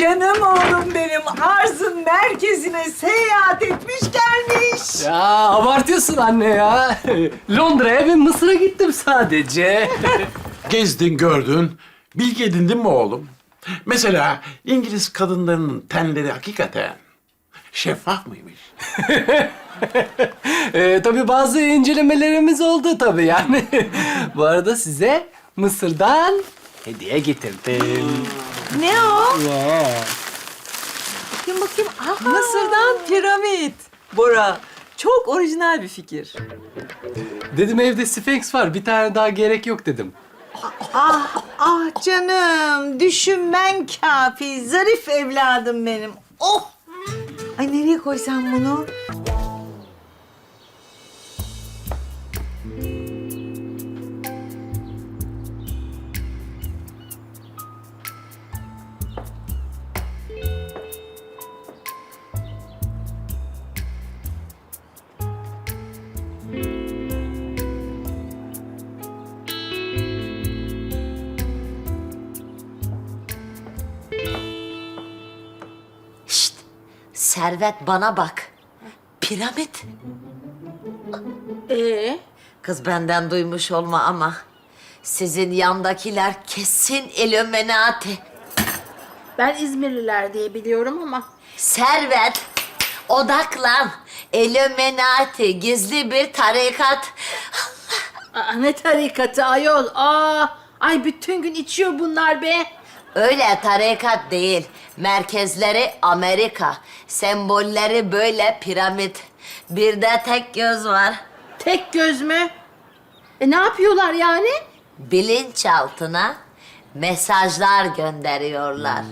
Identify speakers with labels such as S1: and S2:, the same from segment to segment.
S1: canım oğlum benim arzın merkezine seyahat etmiş gelmiş.
S2: Ya abartıyorsun anne ya. Londra'ya ve Mısır'a gittim sadece.
S3: Gezdin, gördün. Bilgi edindin mi oğlum? Mesela İngiliz kadınlarının tenleri hakikaten şeffaf mıymış?
S2: Ee, tabii bazı incelemelerimiz oldu tabii yani. Bu arada size Mısır'dan hediye getirdim.
S1: Ne o?
S2: Ya.
S1: Bakayım bakayım. Aha. Mısır'dan piramit. Bora, çok orijinal bir fikir.
S2: Dedim evde Sphinx var. Bir tane daha gerek yok dedim.
S1: Ah, ah canım. Düşünmen kafi. Zarif evladım benim. Oh! Ay nereye koysam bunu?
S4: Servet bana bak. Piramit.
S5: Ee,
S4: Kız benden duymuş olma ama sizin yandakiler kesin Illuminati.
S5: ben İzmirliler diye biliyorum ama
S4: Servet, odaklan. Illuminati, gizli bir tarikat.
S5: Aa, ne tarikatı ayol. Aa, ay bütün gün içiyor bunlar be.
S4: Öyle tarikat değil. Merkezleri Amerika. Sembolleri böyle piramit. Bir de tek göz var.
S5: Tek göz mü? E ne yapıyorlar yani?
S4: bilinçaltına mesajlar gönderiyorlar.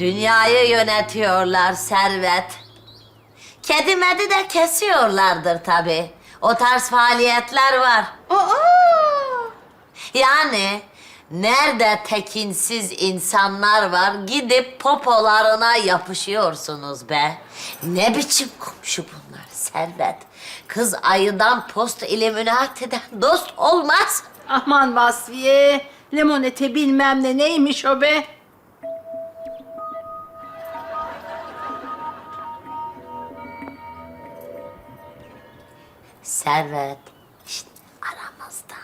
S4: Dünyayı yönetiyorlar servet. Kedi medi de kesiyorlardır tabii. O tarz faaliyetler var.
S5: Aa!
S4: Yani nerede tekinsiz insanlar var gidip popolarına yapışıyorsunuz be. Ne biçim komşu bunlar servet. Kız ayıdan post illuminati'den dost olmaz.
S5: Aman Vasfiye. Lemonete bilmem ne neymiş o be.
S4: Servet. Şşt, aramızda.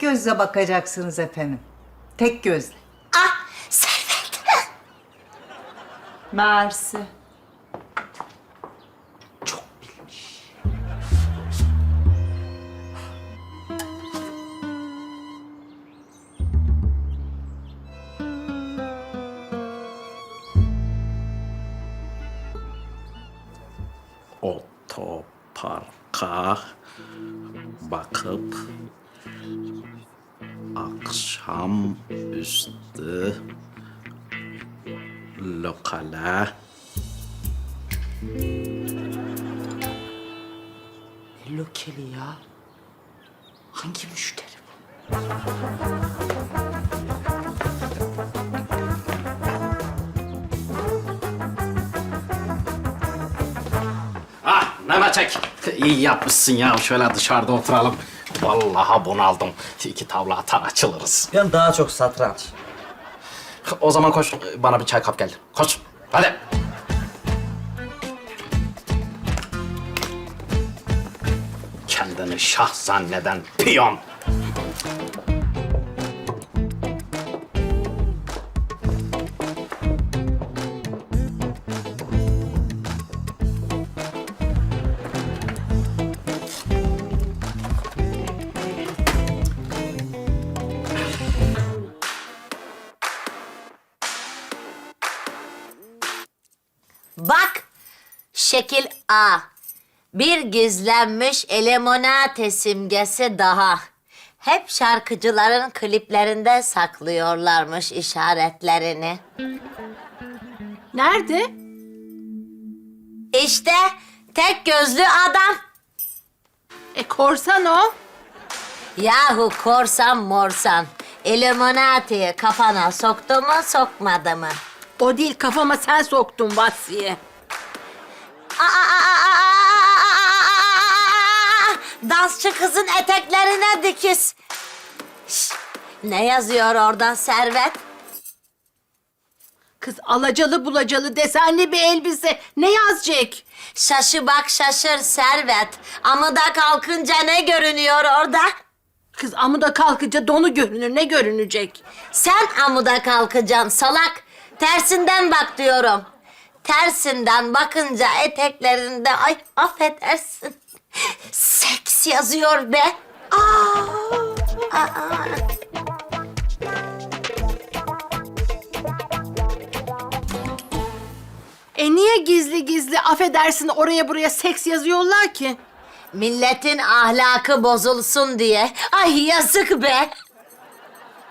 S1: Tek gözle bakacaksınız efendim. Tek gözle.
S4: Ah, Servet.
S1: Mersi.
S3: Ah Mehmetçik. İyi yapmışsın ya. Şöyle dışarıda oturalım. Vallahi bunaldım. İki tavla atar açılırız.
S6: Ben daha çok satranç.
S3: O zaman koş bana bir çay kap gel. Koş. Hadi. Kendini şah zanneden piyon.
S4: Şekil A. Bir gizlenmiş elemonate simgesi daha. Hep şarkıcıların kliplerinde saklıyorlarmış işaretlerini.
S5: Nerede?
S4: İşte tek gözlü adam.
S5: E korsan o.
S4: Yahu korsan morsan. Illuminati'yi kafana soktu mu sokmadı mı?
S5: O değil kafama sen soktun Vasiye.
S4: Dansçı kızın eteklerine dikiz. Şş, ne yazıyor orada Servet?
S5: Kız alacalı bulacalı desenli bir elbise. Ne yazacak?
S4: Şaşı bak şaşır Servet. Amıda kalkınca ne görünüyor orada?
S5: Kız amuda kalkınca donu görünür. Ne görünecek?
S4: Sen amuda kalkacaksın salak. Tersinden bak diyorum. Tersinden bakınca eteklerinde ay affedersin. Seks yazıyor be. Aa, aa.
S5: E niye gizli gizli affedersin oraya buraya seks yazıyorlar ki?
S4: Milletin ahlakı bozulsun diye. Ay yazık be.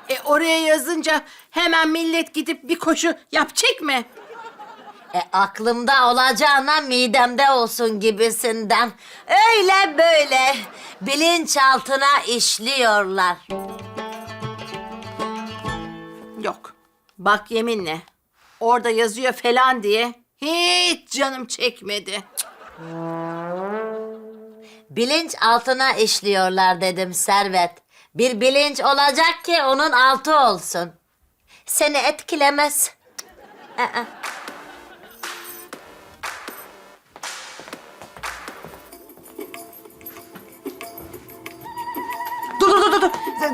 S5: E oraya yazınca hemen millet gidip bir koşu yapacak mı?
S4: E aklımda olacağına midemde olsun gibisinden. Öyle böyle bilinçaltına işliyorlar.
S5: Yok. Bak yeminle. Orada yazıyor falan diye hiç canım çekmedi.
S4: Bilinç altına işliyorlar dedim Servet. Bir bilinç olacak ki onun altı olsun. Seni etkilemez. Aa.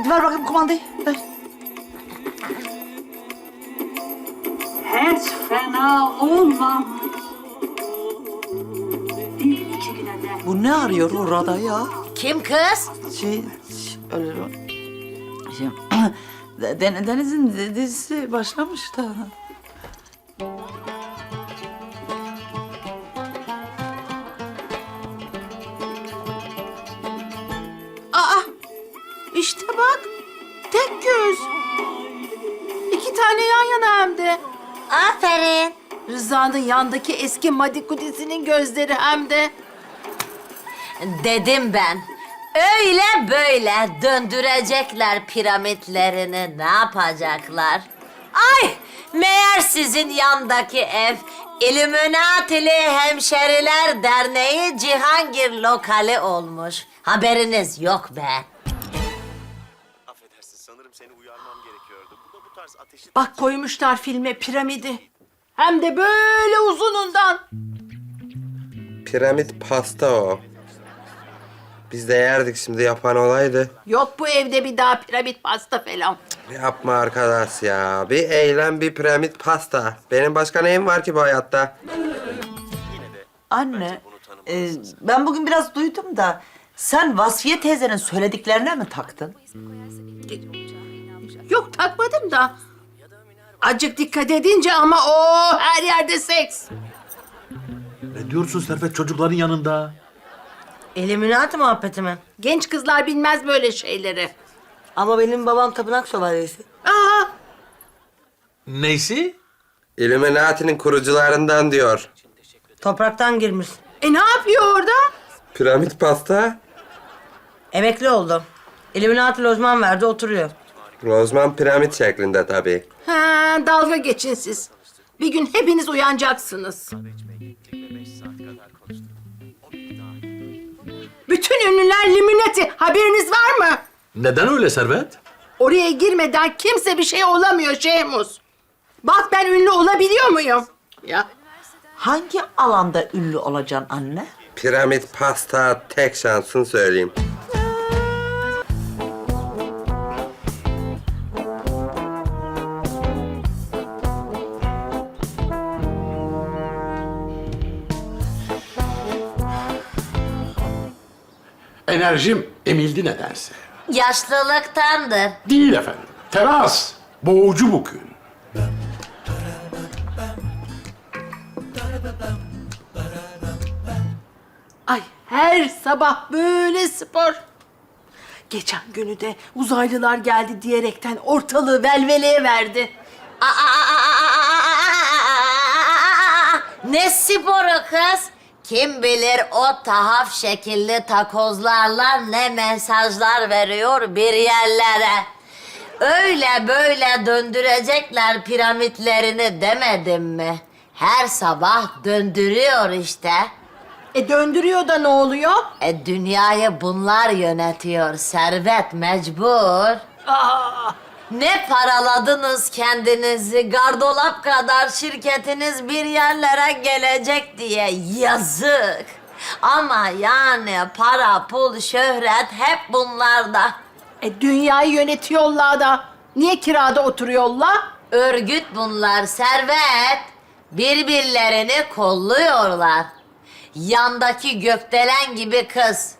S1: Ver bakayım kumandayı. Ver.
S6: Hiç fena olmamış. Bir iki güne de
S1: Bu ne arıyor orada ya?
S4: Kim kız?
S1: Şey, ş- öyle şey, Den- Deniz'in dizisi başlamış da.
S5: İki tane yan yana hem de.
S4: Aferin.
S5: Rıza'nın yandaki eski madikudisinin gözleri hem de.
S4: Dedim ben. Öyle böyle döndürecekler piramitlerini. Ne yapacaklar? Ay! Meğer sizin yandaki ev Illuminatili Hemşeriler Derneği Cihangir lokali olmuş. Haberiniz yok be.
S5: Bak koymuşlar filme piramidi. Hem de böyle uzunundan.
S7: Piramit pasta o. Biz de yerdik şimdi yapan olaydı.
S5: Yok bu evde bir daha piramit pasta falan.
S7: Yapma arkadaş ya. Bir eylem bir piramit pasta. Benim başka neyim var ki bu hayatta?
S1: Anne, e, ben bugün biraz duydum da sen Vasfiye teyzenin söylediklerine mi taktın?
S5: Yok takmadım da. Acık dikkat edince ama o her yerde seks.
S8: Ne diyorsun Servet çocukların yanında?
S9: Illuminati muhabbeti mi?
S5: Genç kızlar bilmez böyle şeyleri.
S9: Ama benim babam tapınak şövalyesi.
S5: Aa,
S8: Neysi?
S7: Illuminati'nin kurucularından diyor.
S9: Topraktan girmiş.
S5: e ne yapıyor orada?
S7: Piramit pasta?
S9: Emekli oldu. Illuminati lojman verdi oturuyor.
S7: Rozman piramit şeklinde tabii.
S5: Ha, dalga geçin siz. Bir gün hepiniz uyanacaksınız. Bütün ünlüler Illuminati. Haberiniz var mı?
S8: Neden öyle Servet?
S5: Oraya girmeden kimse bir şey olamıyor Şehmus. Bak ben ünlü olabiliyor muyum? Ya
S1: Hangi alanda ünlü olacaksın anne?
S7: Piramit pasta tek şansın söyleyeyim.
S10: Enerjim emildi nedense.
S4: Yaşlılıktandır.
S10: Değil efendim. Teras. Boğucu bugün.
S5: Ay her sabah böyle spor. Geçen günü de uzaylılar geldi diyerekten ortalığı velveleye verdi.
S4: Aa, aa, aa, aa, aa, aa, aa! Ne sporu kız? Kim bilir o tahaf şekilli takozlarla ne mesajlar veriyor bir yerlere. Öyle böyle döndürecekler piramitlerini demedim mi? Her sabah döndürüyor işte.
S5: E döndürüyor da ne oluyor?
S4: E dünyayı bunlar yönetiyor. Servet mecbur.
S5: Aa,
S4: Ne paraladınız kendinizi, gardolap kadar şirketiniz bir yerlere gelecek diye yazık. Ama yani para, pul, şöhret hep bunlarda.
S5: e dünyayı yönetiyorlar da niye kirada oturuyorlar?
S4: Örgüt bunlar, servet. Birbirlerini kolluyorlar. Yandaki gökdelen gibi kız.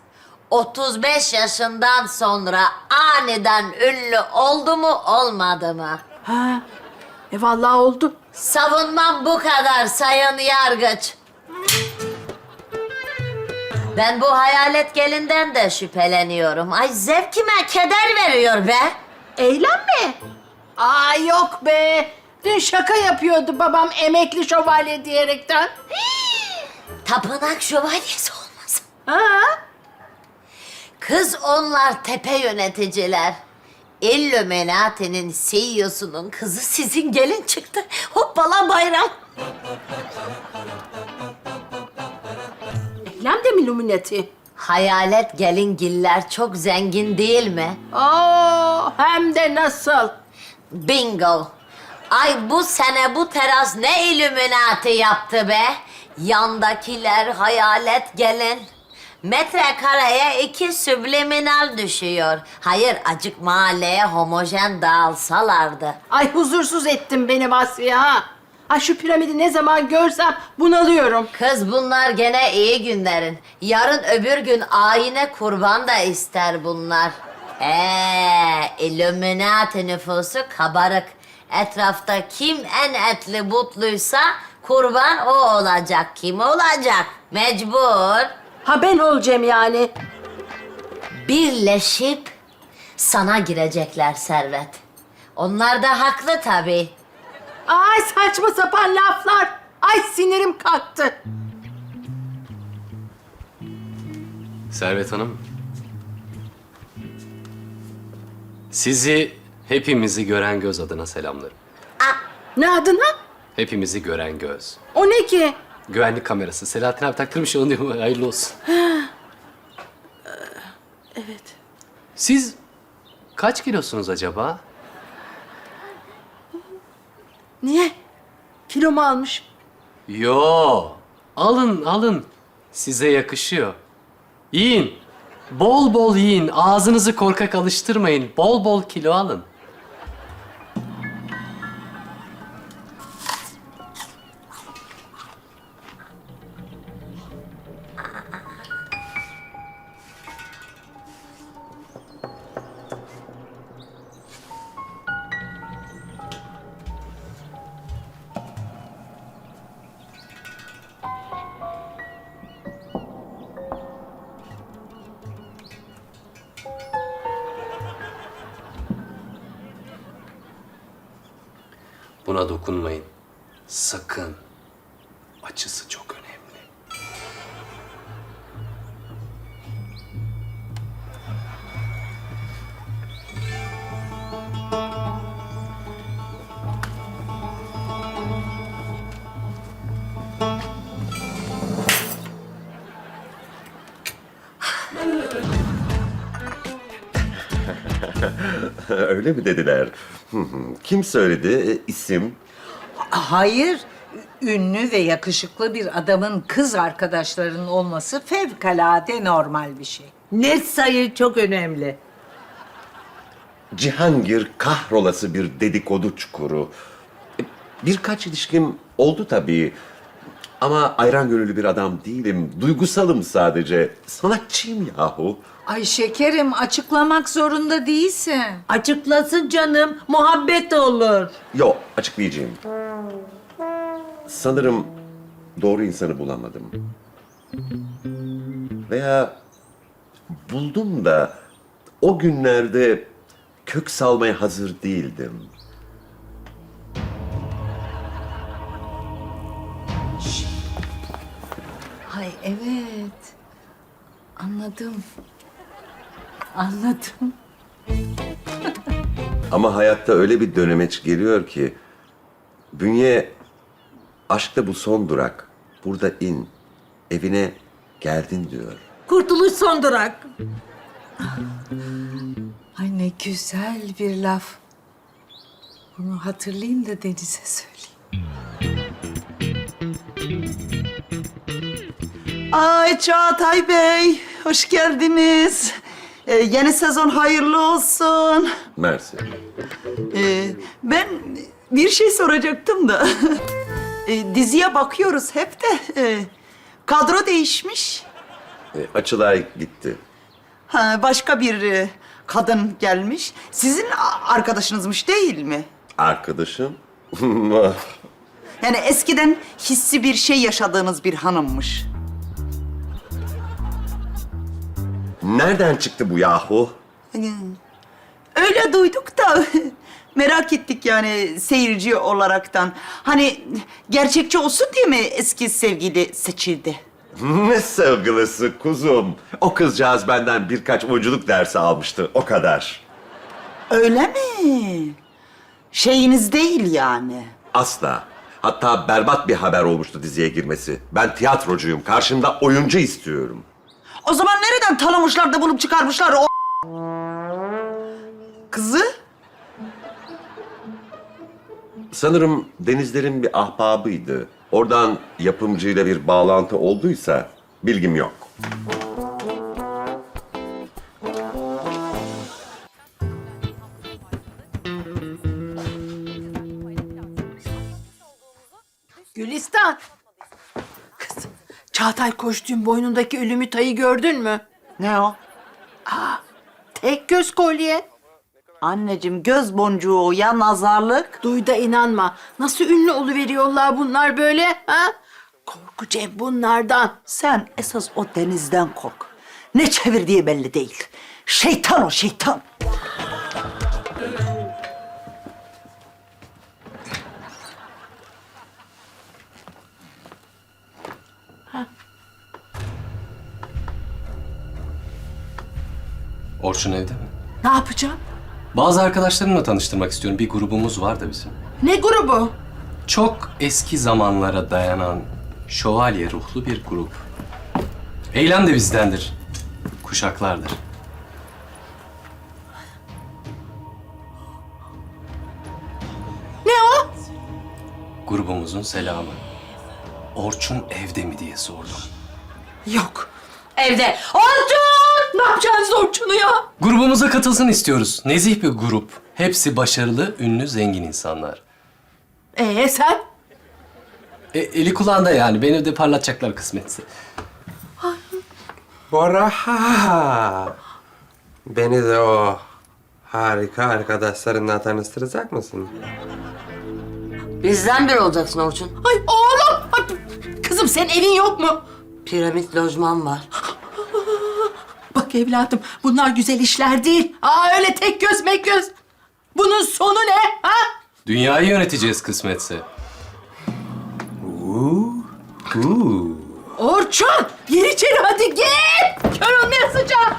S4: 35 yaşından sonra aniden ünlü oldu mu olmadı mı?
S5: Ha, e vallahi oldu.
S4: Savunmam bu kadar sayın yargıç. Ben bu hayalet gelinden de şüpheleniyorum. Ay zevkime keder veriyor be.
S5: Eylem mi? Aa yok be. Dün şaka yapıyordu babam emekli şövalye diyerekten.
S4: Tapınak şövalyesi olmasın.
S5: Ha?
S4: Kız onlar tepe yöneticiler. Illuminati'nin CEO'sunun kızı sizin gelin çıktı. Hoppala bayram.
S5: Eylem de mi Luminati?
S4: Hayalet gelingiller çok zengin değil mi?
S5: Aa, hem de nasıl?
S4: Bingo. Ay bu sene bu teras ne Illuminati yaptı be? Yandakiler hayalet gelin. Metrekareye iki subliminal düşüyor. Hayır acık mahalleye homojen dağılsalardı.
S5: Ay huzursuz ettin beni Vasfiye ha. Ay şu piramidi ne zaman görsem bunalıyorum.
S4: Kız bunlar gene iyi günlerin. Yarın öbür gün ayine kurban da ister bunlar. Ee, Illuminati nüfusu kabarık. Etrafta kim en etli butluysa kurban o olacak. Kim olacak? Mecbur.
S5: Ha ben olacağım yani.
S4: Birleşip sana girecekler servet. Onlar da haklı tabii.
S5: Ay saçma sapan laflar. Ay sinirim kalktı.
S2: Servet Hanım. Sizi hepimizi gören göz adına selamlarım.
S5: Ne adına?
S2: Hepimizi gören göz.
S5: O ne ki?
S2: Güvenlik kamerası. Selahattin abi taktırmış onu diyor. Hayırlı olsun.
S5: Evet.
S2: Siz kaç kilosunuz acaba?
S5: Niye? Kilomu almış.
S2: Yo. Alın alın. Size yakışıyor. Yiyin. Bol bol yiyin. Ağzınızı korkak alıştırmayın. Bol bol kilo alın. Buna dokunmayın. Sakın. Açısı çok önemli.
S11: Öyle mi dediler? Hı hı. Kim söyledi? E, İsim?
S9: Hayır, ünlü ve yakışıklı bir adamın kız arkadaşlarının olması fevkalade normal bir şey. Net sayı çok önemli.
S11: Cihangir kahrolası bir dedikodu çukuru. E, Birkaç ilişkim oldu tabii. Ama ayran gönüllü bir adam değilim. Duygusalım sadece. Sanatçıyım yahu.
S9: Ay şekerim, açıklamak zorunda değilsin.
S5: Açıklasın canım. Muhabbet olur.
S11: Yok, açıklayacağım. Sanırım doğru insanı bulamadım. Veya buldum da o günlerde kök salmaya hazır değildim.
S9: Anladım. Anladım.
S11: Ama hayatta öyle bir dönemeç geliyor ki bünye aşkta bu son durak. Burada in. Evine geldin diyor.
S1: Kurtuluş son durak.
S9: Ay ne güzel bir laf. Bunu hatırlayayım da Deniz'e söyleyeyim.
S12: Ay Çağatay Bey, hoş geldiniz. Ee, yeni sezon hayırlı olsun.
S11: Mersi.
S12: Ee, ben bir şey soracaktım da. Ee, diziye bakıyoruz hep de. e, kadro değişmiş.
S11: E, Açılay gitti.
S12: Ha, başka bir e, kadın gelmiş. Sizin a- arkadaşınızmış değil mi?
S11: Arkadaşım.
S12: Yani eskiden hissi bir şey yaşadığınız bir hanımmış.
S11: Nereden çıktı bu yahu?
S12: Öyle duyduk da merak ettik yani seyirci olaraktan. Hani gerçekçi olsun diye mi eski sevgili seçildi?
S11: Ne sevgilisi kuzum. O kızcağız benden birkaç oyunculuk dersi almıştı. O kadar.
S12: Öyle mi? Şeyiniz değil yani.
S11: Asla. Hatta berbat bir haber olmuştu diziye girmesi. Ben tiyatrocuyum. Karşımda oyuncu istiyorum.
S12: O zaman nereden tanımışlar da bulup çıkarmışlar o kızı?
S11: Sanırım Denizler'in bir ahbabıydı. Oradan yapımcıyla bir bağlantı olduysa bilgim yok.
S5: Gülistan. Çağatay koştuğun boynundaki ölümü tayı gördün mü?
S12: Ne o?
S5: Tek göz kolye.
S12: Anneciğim göz boncuğu o ya nazarlık.
S5: Duy da inanma. Nasıl ünlü oluveriyorlar bunlar böyle ha? Korku Cem bunlardan.
S12: Sen esas o denizden kork. Ne çevirdiği belli değil. Şeytan o şeytan.
S2: Orçun evde mi?
S5: Ne yapacağım?
S2: Bazı arkadaşlarımla tanıştırmak istiyorum. Bir grubumuz var da bizim.
S5: Ne grubu?
S2: Çok eski zamanlara dayanan şövalye ruhlu bir grup. Eylem de bizdendir. Kuşaklardır.
S5: Ne o?
S2: Grubumuzun selamı. Orçun evde mi diye sordum.
S5: Yok. Evde. Orçun! Ne yapacaksınız Orçun'u ya?
S2: Grubumuza katılsın istiyoruz. Nezih bir grup. Hepsi başarılı, ünlü, zengin insanlar.
S5: Ee sen?
S2: E, eli kulağında yani. Beni de parlatacaklar kısmetse.
S7: Bora ha. Beni de o harika arkadaşlarınla tanıştıracak mısın?
S4: Bizden biri olacaksın Orçun.
S5: Ay oğlum! Ay, kızım senin evin yok mu?
S4: Piramit lojman var.
S5: Evladım bunlar güzel işler değil. Aa öyle tek göz mek göz. Bunun sonu ne? Ha?
S2: Dünyayı yöneteceğiz kısmetse.
S5: Orçun! Gir içeri hadi git! Kör olmaya sıcak!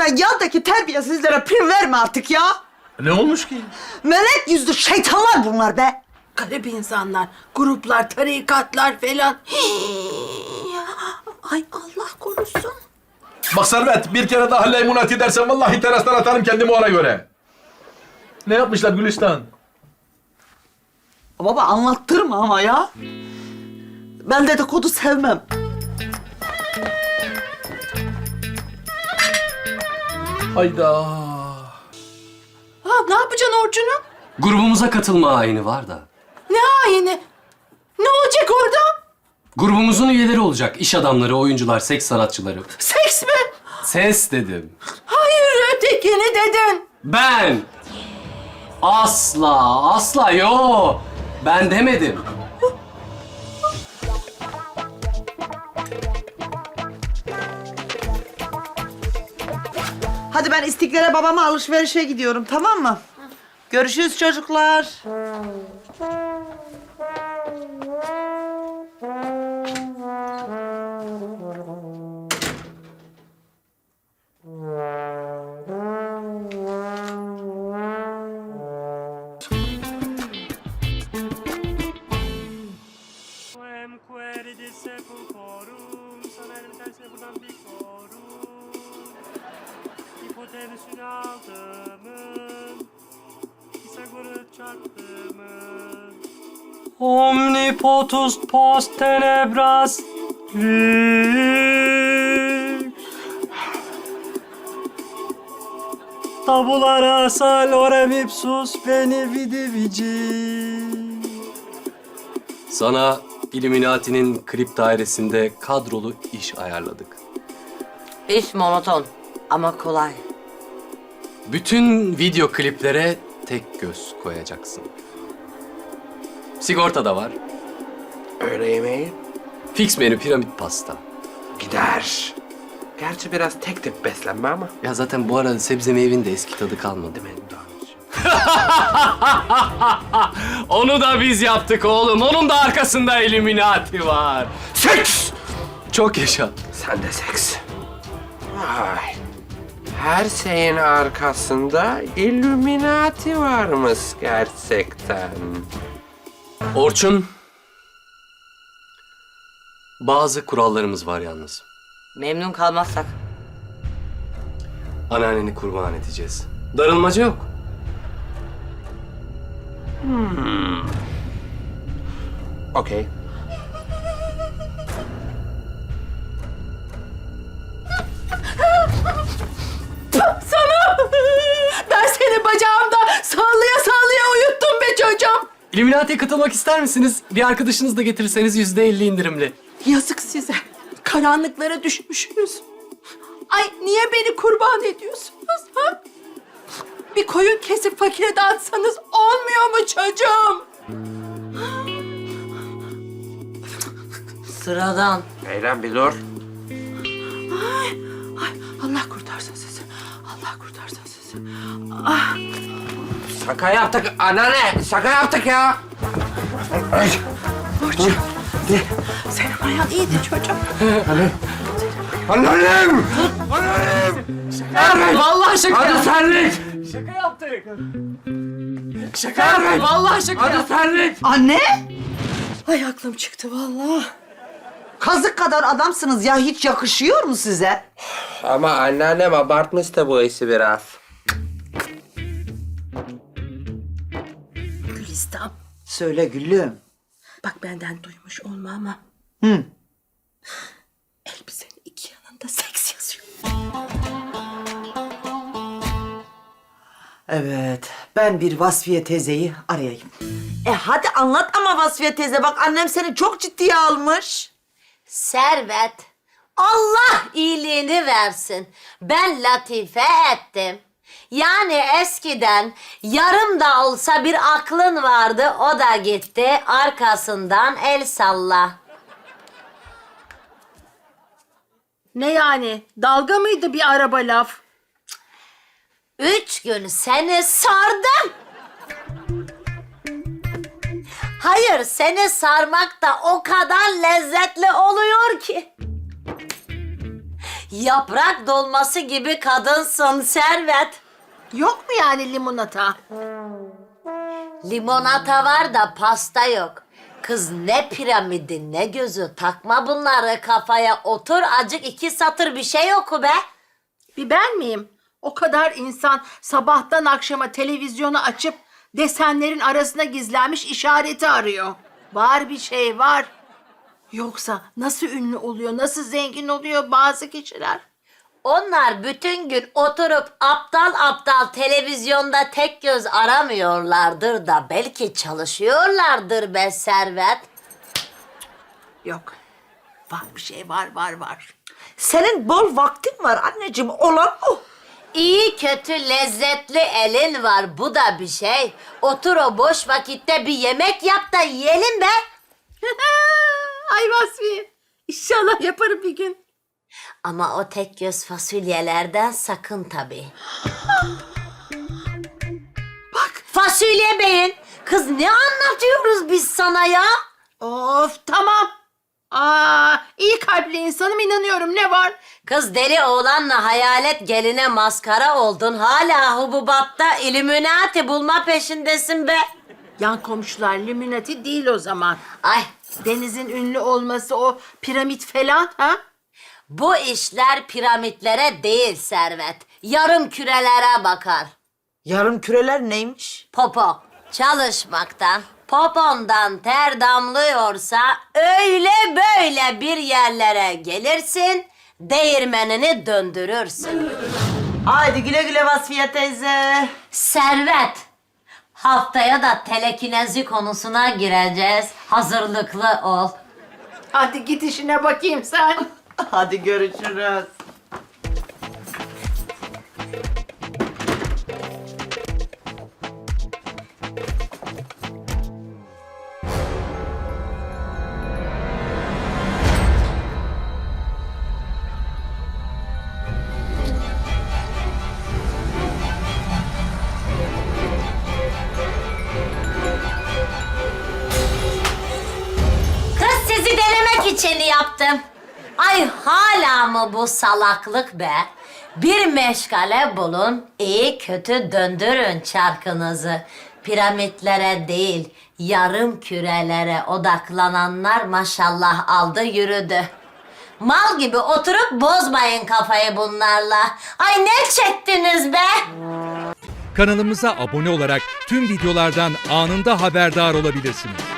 S12: Lütfen yandaki terbiyesizlere prim verme artık ya.
S8: Ne olmuş ki?
S12: Melek yüzlü şeytanlar bunlar be.
S5: Garip insanlar, gruplar, tarikatlar falan. Ay Allah korusun.
S8: Bak Servet bir kere daha leymunat edersen vallahi terastan atarım kendimi ona göre. Ne yapmışlar Gülistan?
S12: Baba anlattırma ama ya. Ben dedikodu sevmem.
S8: Hayda.
S5: Ha, ne yapacaksın Orçun'u?
S2: Grubumuza katılma ayini var da.
S5: Ne haini? Ne olacak orada?
S2: Grubumuzun üyeleri olacak. İş adamları, oyuncular, seks sanatçıları.
S5: Seks mi?
S2: Ses dedim.
S5: Hayır ötekini dedin.
S2: Ben asla asla yo ben demedim.
S12: Hadi ben İstiklal'e babama alışverişe gidiyorum tamam mı? Görüşürüz çocuklar.
S13: Omnipotus post tenebras lux. Tabula rasa lorem ipsus beni vidi vici
S2: Sana Illuminati'nin klip dairesinde kadrolu iş ayarladık.
S4: İş monoton ama kolay.
S2: Bütün video kliplere tek göz koyacaksın. Sigorta da var.
S7: Öğle yemeği
S2: Fix menü piramit pasta.
S7: gider. Gerçi biraz tek tip beslenme ama.
S2: Ya zaten bu arada sebze meyvenin de eski tadı kalmadı. Onu da biz yaptık oğlum. Onun da arkasında Illuminati var.
S7: Seks!
S2: Çok yaşa.
S7: Sen de seks. Vay. Her şeyin arkasında Illuminati varmış gerçekten.
S2: Orçun. Bazı kurallarımız var yalnız.
S4: Memnun kalmazsak.
S2: Anneanneni kurban edeceğiz. Darılmaca yok.
S7: Okey.
S5: Sana! Ben seni bacağımda sallaya sallaya uyuttum be çocuğum.
S2: Illuminati'ye katılmak ister misiniz? Bir arkadaşınız da getirirseniz yüzde elli indirimli.
S5: Yazık size. Karanlıklara düşmüşsünüz. Ay niye beni kurban ediyorsunuz ha? Bir koyun kesip fakire dağıtsanız olmuyor mu çocuğum?
S4: Sıradan.
S7: Eylem bir dur.
S5: Ay, Allah kurtarsın sizi. Allah kurtarsın sizi. Ah,
S7: Şaka yaptık anneanne. Şaka yaptık ya.
S5: Burcu. Senin ayağın iyiydi çocuğum.
S7: Anneannem! Anneannem!
S2: Vallahi şaka
S7: Hadi senlik!
S2: Şaka yaptık. Şaka yaptık. Vallahi şaka
S7: Hadi senlik!
S12: Anne!
S5: Ay aklım çıktı vallahi.
S12: Kazık kadar adamsınız ya hiç yakışıyor mu size?
S7: Ama anneannem abartmış da bu işi biraz.
S5: Gülistan.
S12: Söyle gülüm.
S5: Bak benden duymuş olma ama.
S12: Hı.
S5: Elbisenin iki yanında seks yazıyor.
S12: Evet, ben bir Vasfiye teyzeyi arayayım.
S4: E hadi anlat ama Vasfiye teyze bak annem seni çok ciddiye almış. Servet, Allah iyiliğini versin. Ben latife ettim. Yani eskiden yarım da olsa bir aklın vardı o da gitti arkasından el salla.
S5: Ne yani? Dalga mıydı bir araba laf?
S4: Üç gün seni sardım. Hayır, seni sarmak da o kadar lezzetli oluyor ki. Yaprak dolması gibi kadınsın Servet.
S5: Yok mu yani limonata?
S4: Limonata var da pasta yok. Kız ne piramidi ne gözü takma bunları kafaya otur acık iki satır bir şey oku be.
S5: Bir ben miyim? O kadar insan sabahtan akşama televizyonu açıp desenlerin arasına gizlenmiş işareti arıyor. Var bir şey var. Yoksa nasıl ünlü oluyor, nasıl zengin oluyor bazı kişiler?
S4: Onlar bütün gün oturup aptal aptal televizyonda tek göz aramıyorlardır da belki çalışıyorlardır be Servet.
S5: Yok. Var bir şey var var var.
S12: Senin bol vaktin var anneciğim. Olan o.
S4: İyi kötü lezzetli elin var. Bu da bir şey. Otur o boş vakitte bir yemek yap da yiyelim be.
S5: Ay Vasfiye. İnşallah yaparım bir gün.
S4: Ama o tek göz fasulyelerden sakın tabii. Bak fasulye beyin. Kız ne anlatıyoruz biz sana ya?
S5: Of tamam. Aa, iyi kalpli insanım inanıyorum ne var?
S4: Kız deli oğlanla hayalet geline maskara oldun. Hala hububatta illuminati bulma peşindesin be.
S5: Yan komşular Illuminati değil o zaman.
S4: Ay
S5: Deniz'in ünlü olması o piramit falan ha?
S4: Bu işler piramitlere değil servet. Yarım kürelere bakar.
S12: Yarım küreler neymiş?
S4: Popo çalışmaktan, popondan ter damlıyorsa öyle böyle bir yerlere gelirsin, değirmenini döndürürsün.
S12: Haydi güle güle Vasfiye teyze.
S4: Servet, haftaya da telekinezi konusuna gireceğiz. Hazırlıklı ol.
S5: Hadi git işine bakayım sen.
S12: Hadi görüşürüz.
S4: Kız sizi denemek için yaptım. Ay hala mı bu salaklık be? Bir meşgale bulun, iyi kötü döndürün çarkınızı. Piramitlere değil, yarım kürelere odaklananlar maşallah aldı yürüdü. Mal gibi oturup bozmayın kafayı bunlarla. Ay ne çektiniz be?
S14: Kanalımıza abone olarak tüm videolardan anında haberdar olabilirsiniz.